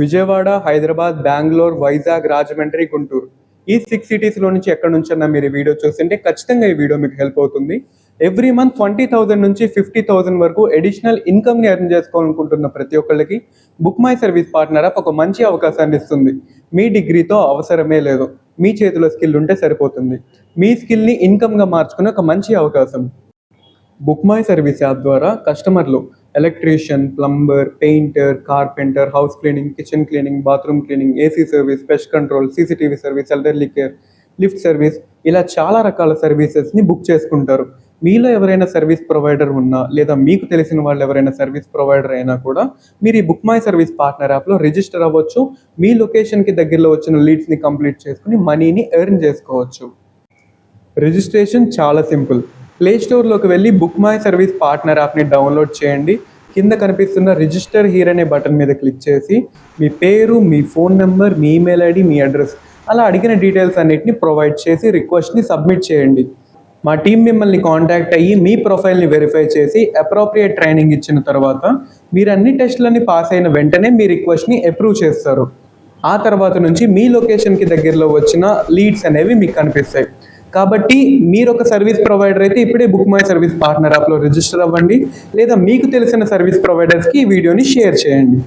విజయవాడ హైదరాబాద్ బెంగళూరు వైజాగ్ రాజమండ్రి గుంటూరు. ఈ సిక్స్ సిటీస్లో నుంచి ఎక్కడి నుంచన్నా మీరు ఈ వీడియో చూస్తుంటే ఖచ్చితంగా ఈ వీడియో మీకు హెల్ప్ అవుతుంది. ఎవ్రీ మంత్ ట్వంటీ థౌసండ్ నుంచి ఫిఫ్టీ థౌసండ్ వరకు అడిషనల్ ఇన్కమ్ని ఎర్న్ చేసుకోవాలనుకుంటున్న ప్రతి ఒక్కళ్ళకి book my service partner app ఒక మంచి అవకాశాన్ని ఇస్తుంది. మీ డిగ్రీతో అవసరమే లేదు. మీ చేతిలో స్కిల్ ఉంటే సరిపోతుంది. మీ స్కిల్ని ఇన్కమ్గా మార్చుకునే ఒక మంచి అవకాశం. బుక్ మై సర్వీస్ యాప్ ద్వారా కస్టమర్లు electrician plumber painter carpenter house cleaning kitchen cleaning bathroom cleaning AC service pest control CCTV service elderly care lift service ఇలా చాలా రకాల సర్వీసెస్ని బుక్ చేసుకుంటారు. మీలో ఎవరైనా సర్వీస్ ప్రొవైడర్ ఉన్నా లేదా మీకు తెలిసిన వాళ్ళు ఎవరైనా సర్వీస్ ప్రొవైడర్ అయినా కూడా మీరు ఈ బుక్ మై సర్వీస్ పార్ట్నర్ యాప్లో రిజిస్టర్ అవ్వచ్చు. మీ లొకేషన్కి దగ్గరలో వచ్చిన లీడ్స్ని కంప్లీట్ చేసుకుని మనీని ఎర్న్ చేసుకోవచ్చు. రిజిస్ట్రేషన్ చాలా సింపుల్. ప్లే స్టోర్లోకి వెళ్ళి బుక్ మై సర్వీస్ పార్ట్నర్ యాప్ని డౌన్లోడ్ చేయండి. కింద కనిపిస్తున్న రిజిస్టర్ హీర్ అనే బటన్ మీద క్లిక్ చేసి మీ పేరు మీ ఫోన్ నెంబర్ మీ ఈమెయిల్ ఐడి మీ అడ్రస్ అలా అడిగిన డీటెయిల్స్ అన్నిటిని ప్రొవైడ్ చేసి రిక్వెస్ట్ని సబ్మిట్ చేయండి. మా టీం మిమ్మల్ని కాంటాక్ట్ అయ్యి మీ ప్రొఫైల్ని వెరిఫై చేసి అప్రోప్రియేట్ ట్రైనింగ్ ఇచ్చిన తర్వాత మీరు అన్ని టెస్ట్లని పాస్ అయిన వెంటనే మీ రిక్వెస్ట్ని అప్రూవ్ చేస్తారు. ఆ తర్వాత నుంచి మీ లొకేషన్కి దగ్గరలో వచ్చిన లీడ్స్ అనేవి మీకు కనిపిస్తాయి. కాబట్టి మీరు ఒక సర్వీస్ ప్రొవైడర్ అయితే ఇప్పుడే బుక్ మై సర్వీస్ పార్ట్నర్ యాప్లో రిజిస్టర్ అవ్వండి లేదా మీకు తెలిసిన సర్వీస్ ప్రొవైడర్స్కి ఈ వీడియోని షేర్ చేయండి.